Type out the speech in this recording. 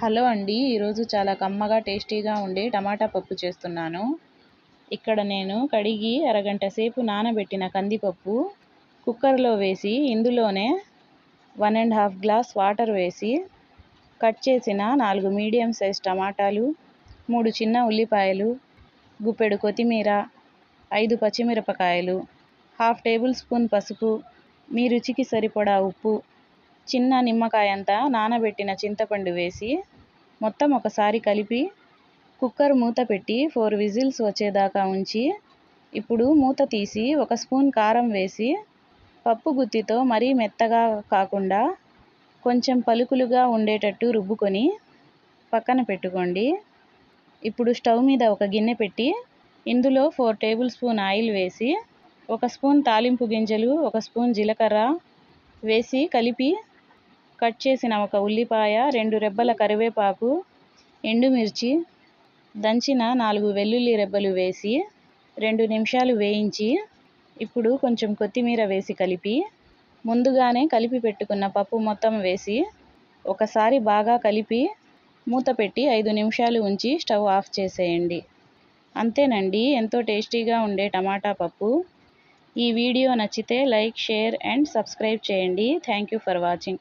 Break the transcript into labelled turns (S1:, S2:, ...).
S1: Hello అండి. ఈరోజు చాలా కమ్మగా టేస్టీగా ఉండే టమాటా పప్పు చేస్తున్నాను. ఇక్కడ నేను కడిగి అరగంట సేపు నానబెట్టిన కందిపప్పు కుక్కర్లో వేసి ఇందులోనే one and half glass water వేసి కట్ చేసిన నాలుగు మీడియం సైజ్ టమాటాలు మూడు చిన్న ఉల్లిపాయలు గుప్పెడు కొత్తిమీర ఐదు పచ్చిమిరపకాయలు హాఫ్ టేబుల్ స్పూన్ పసుపు మీ రుచికి సరిపడా ఉప్పు చిన్న నిమ్మకాయంత నానబెట్టిన చింతపండు వేసి మొత్తం ఒకసారి కలిపి కుక్కర్ మూత పెట్టి ఫోర్ విజిల్స్ వచ్చేదాకా ఉంచి ఇప్పుడు మూత తీసి ఒక స్పూన్ కారం వేసి పప్పు గుత్తితో మరీ మెత్తగా కాకుండా కొంచెం పలుకులుగా ఉండేటట్టు రుబ్బుకొని పక్కన పెట్టుకోండి. ఇప్పుడు స్టవ్ మీద ఒక గిన్నె పెట్టి ఇందులో ఫోర్ టేబుల్ స్పూన్ ఆయిల్ వేసి ఒక స్పూన్ తాలింపు గింజలు ఒక స్పూన్ జీలకర్ర వేసి కలిపి కట్ చేసిన ఒక ఉల్లిపాయ రెండు రెబ్బల కరివేపాకు ఎండుమిర్చి దంచిన నాలుగు వెల్లుల్లి రెబ్బలు వేసి రెండు నిమిషాలు వేయించి ఇప్పుడు కొంచెం కొత్తిమీర వేసి కలిపి ముందుగానే కలిపి పెట్టుకున్న పప్పు మొత్తం వేసి ఒకసారి బాగా కలిపి మూత పెట్టి ఐదు నిమిషాలు ఉంచి స్టవ్ ఆఫ్ చేసేయండి. అంతేనండి ఎంతో టేస్టీగా ఉండే టమాటా పప్పు. ఈ వీడియో నచ్చితే లైక్ షేర్ అండ్ సబ్స్క్రైబ్ చేయండి. Thank you for watching.